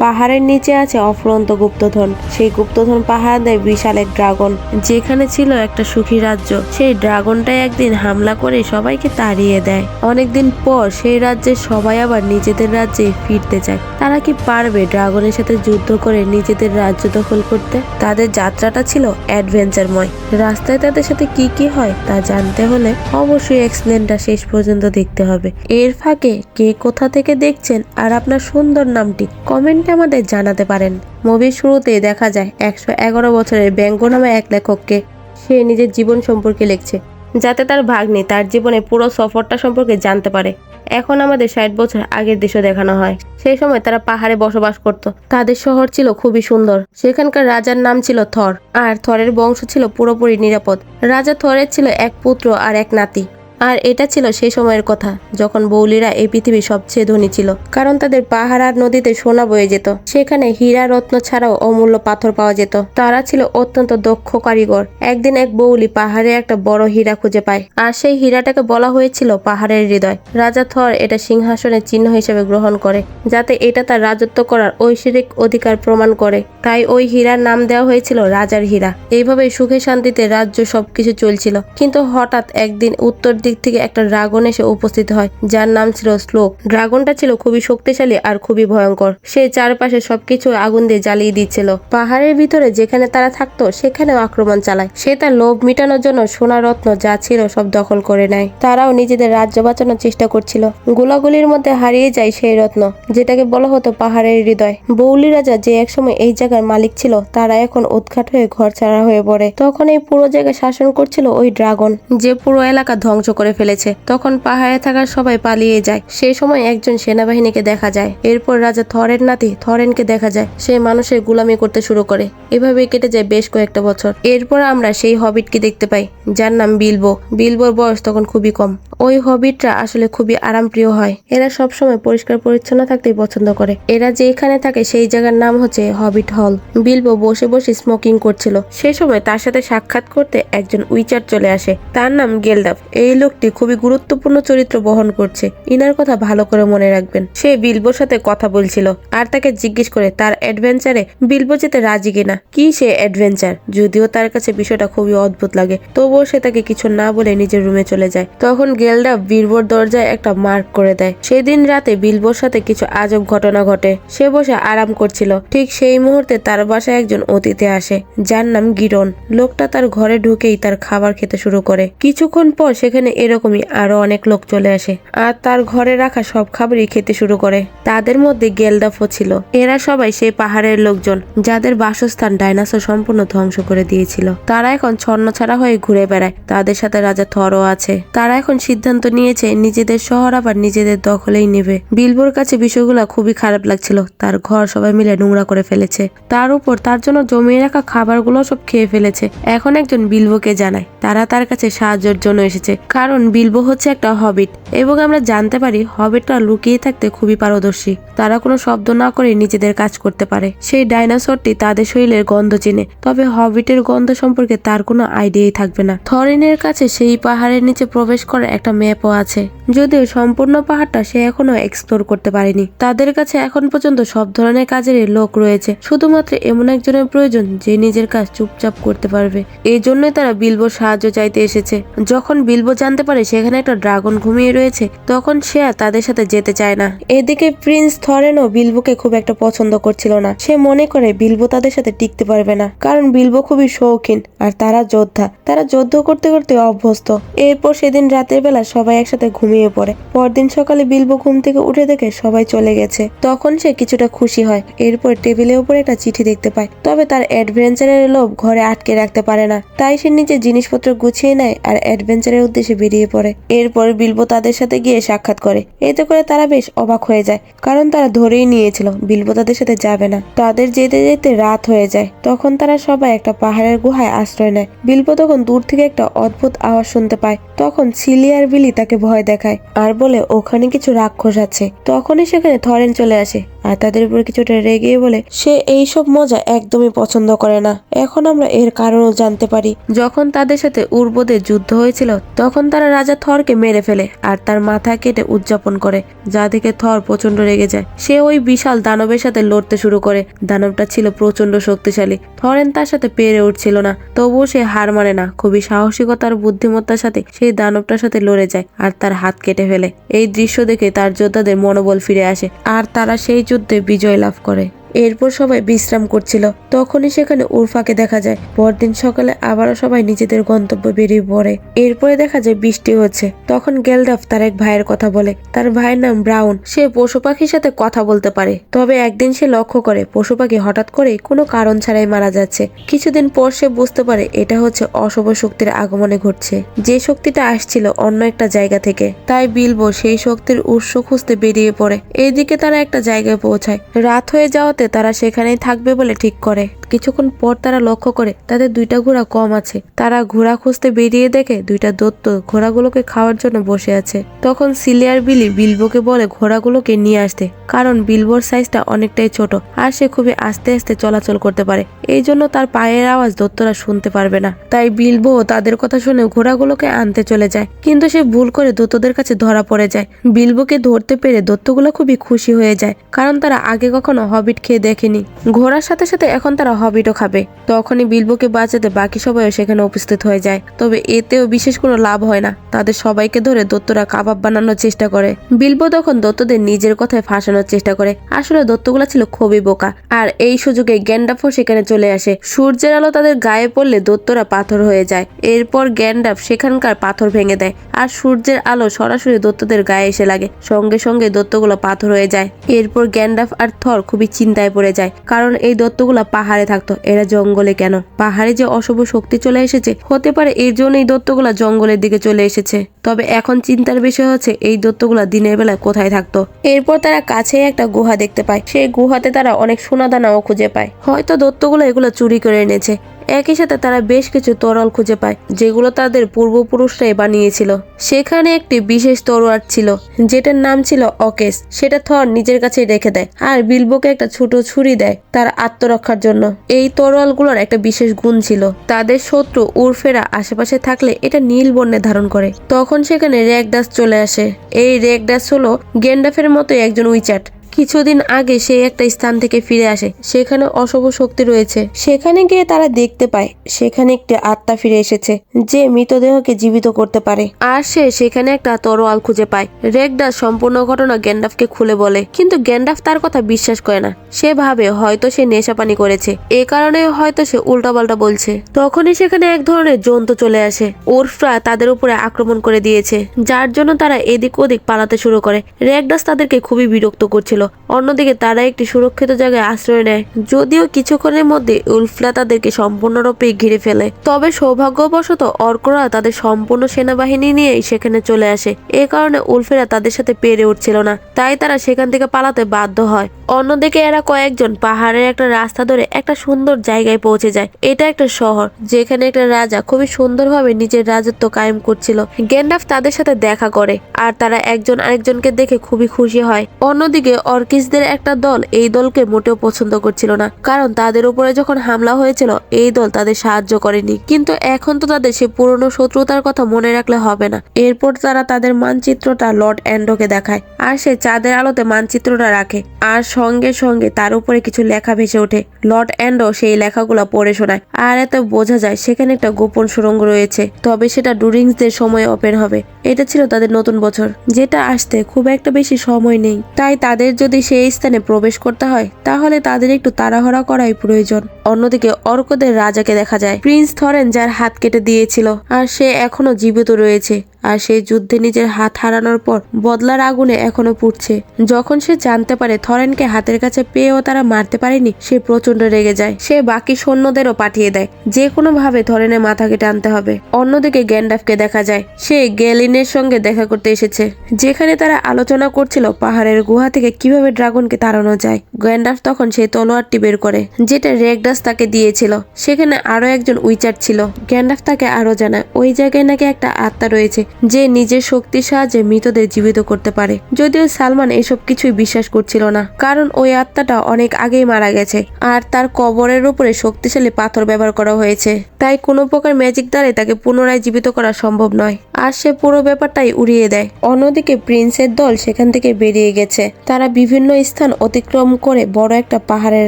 পাহাড়ের নিচে আছে অফুরন্ত গুপ্তধন। সেই গুপ্তধন পাহারা দেয় বিশাল এক ড্রাগন। যেখানে ছিল একটা সুখী রাজ্য। সেই ড্রাগনটাই একদিন হামলা করে সবাইকে তাড়িয়ে দেয়। অনেকদিন পর সেই রাজ্যের সবাই আবার নিজেদের রাজ্যে ফিরতে চায়। তারা কি পারবে ড্রাগনের সাথে যুদ্ধ করে নিজেদের রাজ্য দখল করতে? তাদের যাত্রাটা ছিল অ্যাডভেঞ্চারময়। রাস্তায় তাদের সাথে কি কি হয় তা জানতে হলে অবশ্যই এক্সপ্লেনটা শেষ পর্যন্ত দেখতে হবে। এর ফাঁকে কে কোথা থেকে দেখছেন আর আপনার সুন্দর নামটি কমেন্টে আমাদের জানাতে পারেন। মুভির শুরুতেই দেখা যায় একশো এগারো বছরের ব্যঙ্গ নামে এক লেখককে সে নিজের জীবন সম্পর্কে লিখছে, যাতে তার ভাগ্নি তার জীবনে পুরো সফরটা সম্পর্কে জানতে পারে। এখন আমাদের ষাট বছর আগের দৃশ্য দেখানো হয়। সেই সময় তারা পাহাড়ে বসবাস করত। তাদের শহর ছিল খুবই সুন্দর। সেখানকার রাজার নাম ছিল থর। আর থরের বংশ ছিল পুরোপুরি নিরাপদ। রাজা থরের ছিল এক পুত্র আর এক নাতি। আর এটা ছিল সেই সময়ের কথা, যখন বৌলিরা এই পৃথিবীর সবচেয়ে ধনী ছিল, কারণ তাদের পাহাড় আর নদীতে সোনা বয়ে যেত। সেখানে হীরা, রত্ন ছাড়াও অমূল্য পাথর পাওয়া যেত। তারা ছিল অত্যন্ত দক্ষ কারিগর। একদিন এক বৌলি পাহাড়ে একটা বড় হীরা খুঁজে পায়, আর সেই হীরাটাকে বলা হয়েছিল পাহাড়ের হৃদয়। রাজা থর এটা সিংহাসনের চিহ্ন হিসেবে গ্রহণ করে, যাতে এটা তার রাজত্ব করার ঐশ্বরিক অধিকার প্রমাণ করে। তাই ওই হীরার নাম দেওয়া হয়েছিল রাজার হীরা। এইভাবে সুখে শান্তিতে রাজ্য সবকিছু চলছিল। কিন্তু হঠাৎ একদিন উত্তর দিক থেকে একটা ড্রাগন এসে উপস্থিত হয়, যার নাম ছিল শ্লোক ড্রাগনটা ছিল খুবই শক্তিশালী আর খুবই ভয়ঙ্কর। সে চারপাশে সবকিছু আগুন দিয়ে জ্বালিয়ে দিচ্ছিল। পাহাড়ের ভিতরে যেখানে তারা থাকতো, সেখানেও আক্রমণ চালায়। সে তার লোভ মিটানোর জন্য সোনা রত্ন যা ছিল সব দখল করে নেয়। তারাও নিজেদের রাজ্য বাঁচানোর চেষ্টা করছিল। গোলাগুলির মধ্যে হারিয়ে যায় সেই রত্ন, যেটাকে বলা হতো পাহাড়ের হৃদয়। বৌলি রাজা যে একসময় এই জায়গার মালিক ছিল, তারা এখন উৎখাট হয়ে ঘর ছাড়া হয়ে পড়ে। তখন এই পুরো জায়গায় শাসন করছিল ওই ড্রাগন, যে পুরো এলাকা ধ্বংস করে ফেলেছে। তখন পাহাড়ে থাকার সবাই পালিয়ে যায়। সেই সময় একজন সেনাবাহিনীকে দেখা যায়। এরপর রাজা থরের নাতি থরেনকে দেখা যায়। সে মানুষের গুলামি করতে শুরু করে। এভাবে কেটে যায় বেশ কয়েকটা বছর। এরপর আমরা সেই হবিটকে দেখতে পাই, যার নাম বিলবো। বিলবোর বয়স তখন খুবই কম। ওই হবিটরা আসলে খুবই আরামপ্রিয় হয়। এরা সবসময় পরিষ্কার পরিচ্ছন্ন থাকতেই পছন্দ করে। এরা যে এখানে থাকে সেই জায়গার নাম হচ্ছে হবিট হল। বিলবো বসে বসে স্মোকিং করছিল। সেই সময় তার সাথে সাক্ষাৎ করতে একজন উইচার চলে আসে। তার নাম গেলদাফ। এই লোকটি খুবই গুরুত্বপূর্ণ চরিত্র বহন করছে। ইনার কথা ভালো করে মনে রাখবেন। সে বিলবোর সাথে কথা বলছিল আর তাকে জিজ্ঞেস করে, তার অ্যাডভেঞ্চারে বিলবো যেতে রাজি কিনা? কি সে অ্যাডভেঞ্চার? যদিও তার কাছে বিষয়টা খুবই অদ্ভুত লাগে। তবুও সে তাকে কিছু না বলে নিজের রুমে চলে যায়। তখন গেলডা বিলবোর দরজায় একটা মার্ক করে দেয়। সেদিন রাতে বিলবোর সাথে কিছু আজব ঘটনা ঘটে। সে বসে আরাম করছিল। ঠিক সেই মুহূর্তে তার বাসায় একজন অতিথি আসে, যার নাম গিরন লোকটা তার ঘরে ঢুকেই তার খাবার খেতে শুরু করে। কিছুক্ষণ পর সেখানে এরকমই আরও অনেক লোক চলে আসে আর তার ঘরে রাখা সব খাবারই খেতে শুরু করে। তাদের মধ্যে গেলদাফও ছিল। এরা সবাই সেই পাহাড়ের লোকজন যাদের বাসস্থান ডাইনাসোর সম্পূর্ণ ধ্বংস করে দিয়েছিল। তারা এখন ছন্ন ছাড়া হয়ে ঘুরে বেড়ায়। তাদের সাথে রাজা থরও আছে। তারা এখন সিদ্ধান্ত নিয়েছে নিজেদের শহর আবার নিজেদের দখলেই নেবে। বিলবোর কাছে বিষয়গুলো খুবই খারাপ লাগছিল। তার ঘর সবাই মিলে নোংরা করে ফেলেছে। তার উপর তার জন্য জমিয়ে রাখা খাবারগুলো সব খেয়ে ফেলেছে। এখন একজন বিলবোকে জানায়। তারা তার কাছে সাহায্যের জন্য এসেছে। কারণ বিলবো হচ্ছে একটা হবিট এবং আমরা জানতে পারি হবিটরা লুকিয়ে থাকতে খুবই পারদর্শী। তারা কোনো শব্দ না করে নিজেদের কাজ করতে পারে। সেই ডাইনোসরটি তাদের শরীরের গন্ধ চেনে, তবে হবিটের গন্ধ সম্পর্কে তার কোনো আইডিয়াই থাকবে না। থরিনের কাছে সেই পাহাড়ের নিচে প্রবেশ করার একটা ম্যাপও আছে। যদিও সম্পূর্ণ পাহাড়টা সে এখনও এক্সপ্লোর করতে পারেনি। তাদের কাছে এখন পর্যন্ত সব ধরনের কাজের লোক রয়েছে। শুধুমাত্র এমন একজনের প্রয়োজন যে নিজের কাজ চুপচাপ করতে পারবে। এই জন্যই তারা বিলবোর সাহায্য চাইতে এসেছে। যখন বিলবো জানতে পারে সেখানে একটা ড্রাগন ঘুমিয়ে রয়েছে, তখন সে আর তাদের সাথে যেতে চায় না। এদিকে প্রিন্স থরেনও বিলবোকে খুব একটা পছন্দ করছিল না। সে মনে করে বিলবো তাদের সাথে টিকতে পারবে না, কারণ বিলবো খুবই শৌখিন আর তারা যোদ্ধা। তারা যুদ্ধ করতে করতে অভ্যস্ত। এরপর সেদিন রাতের বেলা সবাই একসাথে ঘুমিয়ে পড়ে। পরদিন সকালে বিলবো ঘুম থেকে উঠে দেখে সবাই চলে গেছে। তখন সে কিছুটা খুশি হয়। এরপর টেবিলের উপর একটা চিঠি দেখতে পায়। তবে তার অ্যাডভেঞ্চারের লোভ ঘরে আটকে রাখতে পারে না। তাই সে নিজের জিনিসপত্র গুছিয়ে নেয় আর অ্যাডভেঞ্চারের উদ্দেশ্যে বেরিয়ে পড়ে। এরপর বিলবো তাদের সাথে গিয়ে সাক্ষাৎ করে। এতে করে তারা বেশ অবাক হয়ে যায়, কারণ তারা ধরেই নিয়েছিল, বিলবো তাদের সাথে যাবে না। তাদের যেতে যেতে রাত হয়ে যায়, তখন তারা সবাই একটা পাহাড়ের গুহায় আশ্রয় নেয়। বিলবো তখন দূর থেকে একটা অদ্ভুত আওয়াজ শুনতে পায়, তখন সিলি আর বিলি তাকে ভয় দেখায় আর বলে, ওখানে কিছু রাক্ষস আছে। তখনই সেখানে থরেন চলে আসে আর তাদের উপর কিছুটা রেগে বলে, সে এইসব মজা একদমই পছন্দ করে না। এখন আমরা এর কারণও জানতে পারি। যখন তাদের সাথে উর্বদের যুদ্ধ হয়েছিল, তখন তারা রাজা থরকে মেরে ফেলে আর তার মাথা কেটে উদযাপন করে, যা দেখে থর প্রচণ্ড রেগে যায়। সে ওই বিশাল দানবের সাথে লড়তে শুরু করে। দানবটা ছিল প্রচণ্ড শক্তিশালী। থরেন তার সাথে পেরে উঠছিল না, তবুও সে হার মানে না। খুবই সাহসিকতার বুদ্ধিমত্তার সাথে সেই দানবটার সাথে লড়ে যায় আর তার হাত কেটে ফেলে। এই দৃশ্য দেখে তার যোদ্ধাদের মনোবল ফিরে আসে আর তারা সেই যুদ্ধে বিজয় লাভ করে। এরপর সবাই বিশ্রাম করছিল। তখনই সেখানে উরফাকে দেখা যায়। পরদিন সকালে আবারও সবাই নিজেদের গন্তব্য বেরিয়ে পড়ে। এরপরে দেখা যায় বৃষ্টি হচ্ছে। তখন গেলডাফ তার এক ভাইয়ের কথা বলে। তার ভাইয়ের নাম ব্রাউন। সে পশু পাখির সাথে কথা বলতে পারে। তবে একদিন সে লক্ষ্য করে, পশু পাখি হঠাৎ করে কোনো কারণ ছাড়াই মারা যাচ্ছে। কিছুদিন পর সে বুঝতে পারে এটা হচ্ছে অশুভ শক্তির আগমনে ঘটছে। যে শক্তিটা আসছিল অন্য একটা জায়গা থেকে। তাই বিলবো সেই শক্তির উৎস খুঁজতে বেরিয়ে পড়ে। এইদিকে তারা একটা জায়গায় পৌঁছায়। রাত হয়ে যাওয়াতে তারা সেখানেই থাকবে বলে ঠিক করে। কিছুক্ষণ পর তারা লক্ষ্য করে তাদের দুইটা ঘোড়া কম আছে। তারা ঘোড়া খুঁজতে বেরিয়ে দেখে দুইটা দত্ত ঘোড়াগুলোকে খাওয়ার জন্য বসে আছে। তখন সিলিয়ার বিলি বিলবোকে বলে ঘোড়াগুলোকে নিয়ে আসতে, কারণ বিলবোর সাইজটা অনেকটাই ছোট আর সে খুবই আস্তে আস্তে চলাচল করতে পারে। এই জন্য তার পায়ের আওয়াজ দত্তরা শুনতে পারবে না। তাই বিলবো তাদের কথা শুনে ঘোড়াগুলোকে আনতে চলে যায়, কিন্তু সে ভুল করে দত্তদের কাছে ধরা পড়ে যায়। বিলবোকে ধরতে পেরে দত্তগুলো খুবই খুশি হয়ে যায়, কারণ তারা আগে কখনো হবিট খেয়ে দেখেনি। ঘোড়ার সাথে সাথে এখন তারা হবিটও খাবে। তখনই বিলবোকে বাঁচাতে বাকি সবাইও সেখানে উপস্থিত হয়ে যায়। তবে এতেও বিশেষ কোনো লাভ হয় না। তাদের সবাইকে ধরে দত্তরা কাবাব বানানোর চেষ্টা করে। বিলবো তখন দত্তদের নিজের কথায় ফাঁসানোর চেষ্টা করে। আসলে দত্তগুলা ছিল খুবই বোকা। আর এই সুযোগে গ্যান্ডাফও সেখানে চলে আসে। সূর্যের আলো তাদের গায়ে পড়লে দত্তরা পাথর হয়ে যায়। এরপর গ্যান্ডাফ সেখানকার পাথর ভেঙে দেয়। আর সূর্যের আলো সরাসরি দত্তদের গায়ে এসে লাগে। সঙ্গে সঙ্গে দত্তগুলো পাথর হয়ে যায়। এরপর গ্যান্ডাফ আর থর খুবই চিন্তায় পড়ে যায়। কারণ এই দত্তগুলা পাহাড়ে থাকতো। এরা জঙ্গলে কেন? পাহাড়ে যে অশুভ শক্তি চলে এসেছে, হতে পারে এর জন্য এই দত্তগুলা জঙ্গলের দিকে চলে এসেছে। তবে এখন চিন্তার বিষয় হচ্ছে, এই দত্তগুলা দিনের বেলায় কোথায় থাকতো? এরপর তারা কাছে একটা গুহা দেখতে পায়। সেই গুহাতে তারা অনেক সোনাদানাও খুঁজে পায়। হয়তো দত্তগুলো এগুলো চুরি করে এনেছে। একই সাথে তারা বেশ কিছু তরল খুঁজে পায়, যেগুলো তাদের পূর্বপুরুষরাই বানিয়েছিল। সেখানে একটি বিশেষ তরোয়ার ছিল, যেটার নাম ছিল অকেস। সেটা থর নিজের কাছে রেখে দেয় আর বিলবোকে একটা ছোট ছুরি দেয় তার আত্মরক্ষার জন্য। এই তরোয়ালগুলোর একটা বিশেষ গুণ ছিল, তাদের শত্রু উর্ফেরা আশেপাশে থাকলে এটা নীল বর্ণে ধারণ করে। তখন সেখানে রেকডাস চলে আসে। এই রেকডাস হলো গেন্ডাফের মতো একজন উইচাট কিছুদিন আগে সে একটা স্থান থেকে ফিরে আসে। সেখানে অশুভ শক্তি রয়েছে। সেখানে গিয়ে তারা দেখতে পায়, সেখানে একটি আত্মা ফিরে এসেছে, যে মৃতদেহকে জীবিত করতে পারে। আর সে সেখানে একটা তরোয়াল খুঁজে পায়। রেগডাস সম্পূর্ণ ঘটনা গ্যান্ডাফকে খুলে বলে। কিন্তু গ্যান্ডাফ তার কথা বিশ্বাস করে না। সে ভাবে হয়তো সে নেশাপানি করেছে। এ কারণে হয়তো সে উল্টাপাল্টা বলছে। তখনই সেখানে এক ধরনের জন্তু চলে আসে। ওরফরা তাদের উপরে আক্রমণ করে দিয়েছে, যার জন্য তারা এদিক ওদিক পালাতে শুরু করে। রেগডাস তাদেরকে খুবই বিরক্ত করছিল। অন্যদিকে তারা একটি সুরক্ষিত জায়গায় আশ্রয় নেয়, যদিও কিছুক্ষণের মধ্যে উলফরা তাদেরকে সম্পূর্ণরূপে ঘিরে ফেলে। তবে সৌভাগ্যবশত অর্করা তাদের সম্পূর্ণ সেনাবাহিনী নিয়েই সেখানে চলে আসে। এ কারণে উলফেরা তাদের সাথে পেরে উঠছিল না, তাই তারা সেখান থেকে পালাতে বাধ্য হয়। অন্যদিকে এরা কয়েকজন পাহাড়ের একটা রাস্তা ধরে একটা সুন্দর জায়গায় পৌঁছে যায়। এটা একটা শহর, যেখানে একটা রাজা খুবই সুন্দরভাবে নিজের রাজত্ব কায়েম করছিল। গেন্ডাফ তাদের সাথে দেখা করে, আর তারা একজন আরেকজনকে দেখে খুবই খুশি হয়। অন্যদিকে অর্কিসদের একটা দল এই দলকে মোটেও পছন্দ করছিল না। কারণ তাদের উপরে যখন হামলা হয়েছিল, এই দল তাদের সাহায্য করেনি। কিন্তু এখন তো তাদের সে পুরনো শত্রুতার কথা মনে রাখলে হবে না। এরপর তারা তাদের মানচিত্রটা লর্ড অ্যান্ডোকে দেখায় আর সে চাঁদের আলোতে মানচিত্রটা রাখে আর সঙ্গে সঙ্গে তার উপরে কিছু লেখা ভেসে ওঠে। লর্ড অ্যান্ডো সেই লেখাগুলো পড়ে শোনায় আর এতে বোঝা যায় সেখানে একটা গোপন সুরঙ্গ রয়েছে। তবে সেটা ডুরিংসদের সময় ওপেন হবে। এটা ছিল তাদের নতুন বছর, যেটা আসতে খুব একটা বেশি সময় নেই। তাই তাদের যদি সেই স্থানে প্রবেশ করতে হয়, তাহলে তাদের একটু তাড়াহড়া করাই প্রয়োজন। অন্যদিকে অর্কদের রাজাকে দেখা যায়, প্রিন্স থরেন যার হাত কেটে দিয়েছিল, আর সে এখনও জীবিত রয়েছে, আর সেই যুদ্ধে নিজের হাত হারানোর পর বদলার আগুনে এখনও পুড়ছে। যখন সে জানতে পারে থরেনকে হাতের কাছে পেয়েও তারা মারতে পারেনি, সে প্রচণ্ড রেগে যায়। সে বাকি সৈন্যদেরও পাঠিয়ে দেয় যে কোনো ভাবে থরেনের মাথাকে টানতে হবে। অন্যদিকে গ্যান্ডাফকে দেখা যায়, সে গেলিনের সঙ্গে দেখা করতে এসেছে, যেখানে তারা আলোচনা করছিল পাহাড়ের গুহা থেকে কীভাবে কীভাবে ড্রাগনকে তাড়ানো যায়? গ্যান্ডাফ তখন সেই তলোয়ারটি বের করে, যেটা রেগডাস তাকে দিয়েছিল। সেখানে আরও একজন উইচার ছিল। গ্যান্ডাফ তাকে আরও জানায়, ওই জায়গায় নাকি একটা আত্মা রয়েছে, যে নিজের শক্তির সাহায্যে মৃতদের জীবিত করতে পারে। যদিও সালমান এসব কিছুই বিশ্বাস করছিল না, কারণ ওই আত্মাটা অনেক আগেই মারা গেছে, আর তার কবরের উপরে শক্তিশালী পাথর ব্যবহার করা হয়েছে। তাই কোনো প্রকার ম্যাজিক দ্বারাই তাকে পুনরায় জীবিত করা সম্ভব নয়। আর সে পুরো ব্যাপারটাই উড়িয়ে দেয়। অন্যদিকে প্রিন্সের দল সেখান থেকে বেরিয়ে গেছে। তারা বিভিন্ন স্থান অতিক্রম করে বড় একটা পাহাড়ের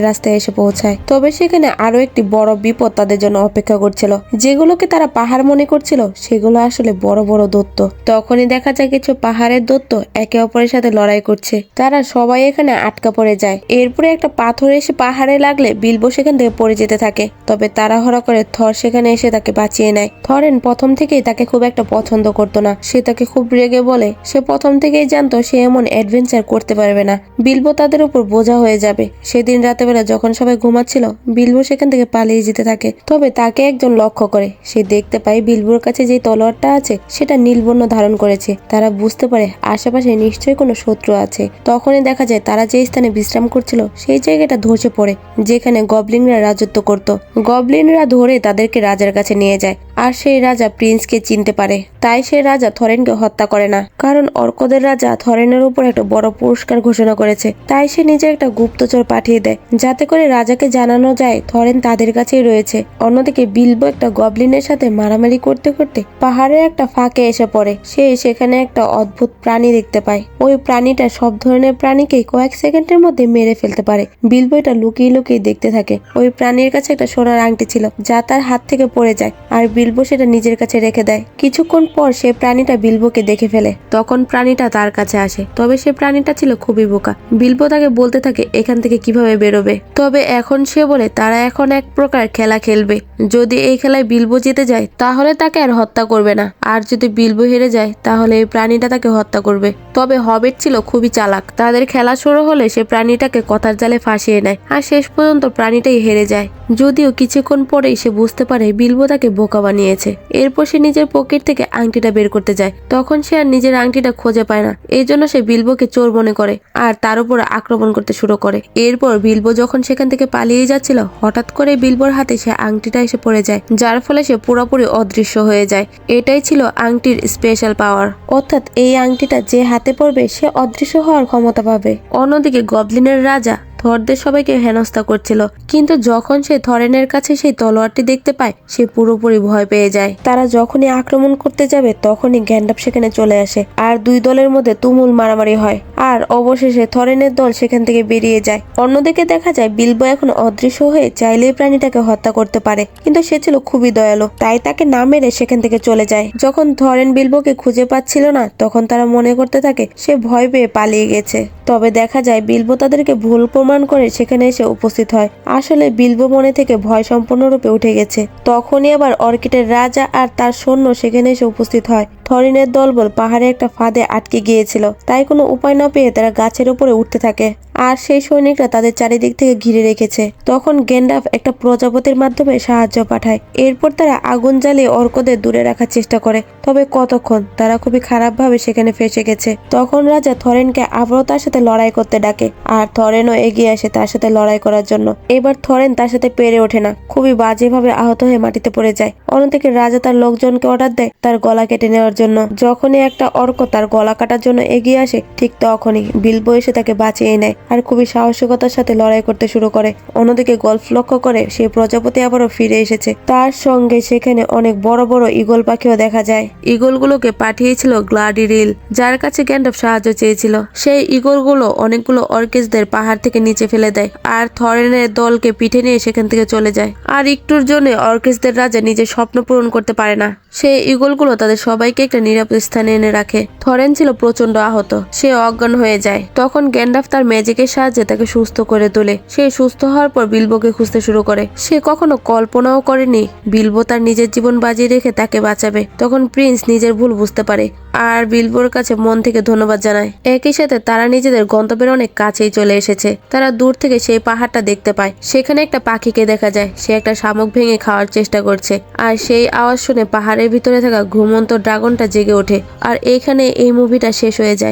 রাস্তায় এসে পৌঁছায়। তবে সেখানে আরও একটি বড় বিপদ তাদের জন্য অপেক্ষা করছিল। যেগুলোকে তারা পাহাড় মনে করছিল, সেগুলো আসলে বড় বড় দত্ত তখনই দেখা যায় কিছু পাহাড়ের দত্ত একে অপরের সাথে লড়াই করছে। তারা সবাই এখানে আটকা পড়ে যায়। এরপরে একটা পাথর এসে পাহাড়ে লাগলে বিলবো সেখান থেকে পড়ে যেতে থাকে। তবে তাড়াহড়া করে থর সেখানে এসে তাকে বাঁচিয়ে নেয়। থরেন প্রথম থেকেই তাকে খুব একটা পছন্দ করতো না। সে তাকে খুব রেগে বলে, সে প্রথম থেকেই জানতো সে এমন অ্যাডভেঞ্চার করতে পারবে না। বিলবো তাদের উপর বোঝা হয়ে যাবে। সেদিন রাতেবেলা যখন সবাই ঘুমাচ্ছিল, বিলবো সেখান থেকে পালিয়ে যেতে থাকে। তবে তাকে একজন লক্ষ্য করে। সে দেখতে পায় বিলবোর কাছে যে তলোয়ারটা আছে, সেটা নীলবর্ণ ধারণ করেছে। তারা বুঝতে পারে আশেপাশে নিশ্চয়ই কোনো শত্রু আছে। তখনই দেখা যায় তারা যে স্থানে বিশ্রাম করছিল, সেই জায়গাটা ধসে পড়ে, যেখানে গবলিনরা রাজত্ব করত। গবলিনরা ধরে তাদেরকে রাজার কাছে নিয়ে যায়। আর সেই রাজা প্রিন্সকে চিনতে পারে। তাই সেই রাজা থরেনকে হত্যা করে না। কারণ অর্কদের রাজা থরেনের উপর একটা বড় পুরস্কার ঘোষণা করেছে। তাই সে নিজে একটা গুপ্তচর পাঠিয়ে দেয়। যাতে করে রাজাকে জানানো যায়, থরেন তাদের কাছেই রয়েছে। অন্যদিকে বিলবো একটা গবলিনের সাথে মারামারি করতে করতে পাহাড়ের একটা ফাঁকে এসে পড়ে। সে সেখানে একটা অদ্ভুত প্রাণী দেখতে পায়। ওই প্রাণীটা সব ধরনের প্রাণীকেই কয়েক সেকেন্ডের মধ্যে মেরে ফেলতে পারে। বিলবো এটা লুকিয়ে লুকিয়ে দেখতে থাকে। ওই প্রাণীর কাছে একটা সোনার আংটি ছিল, যা তার হাত থেকে পড়ে যায়। আর বিলবো সেটা নিজের কাছে রেখে দেয়। কিছুক্ষণ পর সে প্রাণীটা বিলবোকে দেখে ফেলে। তখন প্রাণীটা তার কাছে আসে। তবে সে প্রাণীটা ছিল খুবই বোকা। বিলবো তাকে বলতে থাকে, এখান থেকে কীভাবে বেরোবে? তবে এখন সে বলে, তারা এখন এক প্রকার খেলা খেলবে। যদি এই খেলায় বিলবো জিতে যায়, তাহলে তাকে আর হত্যা করবে না। আর যদি বিলবো হেরে যায়, তাহলে এই প্রাণীটা তাকে হত্যা করবে। তবে হবেট ছিল খুবই চালাক। তাদের খেলা শুরু হলে সে প্রাণীটাকে কথার জালে ফাঁসিয়ে নেয়। আর শেষ পর্যন্ত প্রাণীটাই হেরে যায়। যদিও কিছুক্ষণ পরেই সে বুঝতে পারে বিলবো তাকে বোকা বানিয়েছে এরপর সে নিজের পকেট থেকে আংটিটা বের করতে যায়। তখন সে আর নিজের আংটিটা খুঁজে পায় না। এই জন্য সে বিলবোকে চোর মনে করে আর তার উপর আক্রমণ করতে শুরু করে। এরপর বিলবো যখন সেখান থেকে পালিয়ে যাচ্ছিল, হঠাৎ করে বিলবোর হাতে সে আংটিটা এসে পড়ে যায়, যার ফলে সে পুরোপুরি অদৃশ্য হয়ে যায়। এটাই ছিল আংটির স্পেশাল পাওয়ার অর্থাৎ এই আংটিটা যে হাতে পড়বে, সে অদৃশ্য হওয়ার ক্ষমতা পাবে। অন্যদিকে গবলিনের রাজা থরদের সবাইকে হেনস্থা করছিল। কিন্তু যখন সে থরেনের কাছে সেই তলোয়ারটি দেখতে পায়, সে পুরোপুরি ভয় পেয়ে যায়। তারা যখনই আক্রমণ করতে যাবে, তখনই গ্যান্ডাপ সেখানে চলে আসে। আর দুই দলের মধ্যে তুমুল মারামারি হয়। আর অবশেষে থরেনের দল সেখান থেকে বেরিয়ে যায়। অন্যদিকে দেখা যায়, বিলবো এখন অদৃশ্য হয়ে চাইলেই প্রাণীটাকে হত্যা করতে পারে। কিন্তু সে ছিল খুবই দয়ালু, তাই তাকে না মেরে সেখান থেকে চলে যায়। যখন থরেন বিলবোকে খুঁজে পাচ্ছিল না, তখন তারা মনে করতে থাকে, সে ভয় পেয়ে পালিয়ে গেছে। তবে দেখা যায়, বিলবো তাদেরকে ভুল প্রমাণ করে সেখানে এসে উপস্থিত হয়। আসলে বিলবো মনে থেকে ভয় সম্পূর্ণরূপে উঠে গেছে। তখনই আবার অর্কিডের রাজা আর তার সৈন্য সেখানে এসে উপস্থিত হয়। থরিনের দলবল পাহাড়ে একটা ফাঁদে আটকে গিয়েছিল। তাই কোনো উপায় না পেয়ে তারা গাছের উপরে উঠতে থাকে। আর সেই সৈনিকরা তাদের চারিদিক থেকে ঘিরে রেখেছে। তখন গেন্ডাফ একটা প্রজাপতির মাধ্যমে সাহায্য পাঠায়। এরপর তারা আগুন জ্বালিয়ে অর্কদের দূরে রাখার চেষ্টা করে। তবে কতক্ষণ? তারা খুবই খারাপভাবে সেখানে ফেসে গেছে। তখন রাজা থরেনকে আবারও তার সাথে লড়াই করতে ডাকে, আর থরেনও এগিয়ে আসে তার সাথে লড়াই করার জন্য। এবার থরেন তার সাথে পেরে ওঠে না, খুবই বাজেভাবে আহত হয়ে মাটিতে পড়ে যায়। অন্যদিকে রাজা তার লোকজনকে অর্ডার দেয় তার গলা কেটে নেওয়ার জন্য। যখনই একটা অর্ক তার গলা কাটার জন্য এগিয়ে আসে, ঠিক তখনই বিলবো এসে তাকে বাঁচিয়ে নেয় আর খুবই সাহসিকতার সাথে লড়াই করতে শুরু করে। অন্যদিকে গল্ফ লক্ষ্য করে সেই প্রজাপতি আবারও ফিরে এসেছে। তার সঙ্গে সেখানে অনেক বড় বড় ইগল পাখিও দেখা যায়। ইগলগুলোকে পাঠিয়েছিল গ্লাডিরিল, যার কাছে গ্যান্ডব সাহায্য চেয়েছিল। সেই ইগলগুলো অনেকগুলো অর্কেসদের পাহাড় থেকে নিচে ফেলে দেয় আর থরেনের দলকে পিঠে নিয়ে সেখান থেকে চলে যায়। আর একটুর জন্য অর্কেসদের রাজা নিজের স্বপ্ন পূরণ করতে পারে না। সেই ইগলগুলো তাদের সবাইকে একটা নিরাপদ স্থানে এনে রাখে। থরেন ছিল প্রচণ্ড আহত। সে অজ্ঞান হয়ে যায়। তখন গ্যান্ডাফ তার ম্যাজিকের সাহায্যে তাকে সুস্থ করে তোলে। সে সুস্থ হওয়ার পর বিলবোকে খুঁজতে শুরু করে। সে কখনো কল্পনাও করেনি, বিলবো তার নিজের জীবন বাজিয়ে রেখে তাকে বাঁচাবে। তখন প্রিন্স নিজের ভুল বুঝতে পারে আর বিলবোর কাছে মন থেকে ধন্যবাদ জানায়। একই সাথে তারা নিজেদের গন্তব্যের অনেক কাছেই চলে এসেছে। তারা দূর থেকে সেই পাহাড়টা দেখতে পায়। সেখানে একটা পাখিকে দেখা যায়। সে একটা শামুক ভেঙে খাওয়ার চেষ্টা করছে। আর সেই আওয়াজ শুনে পাহাড়ের ভিতরে থাকা ঘুমন্ত ড্রাগনটা জেগে ওঠে। আর এইখানে এই মুভিটা শেষ হয়ে যায়।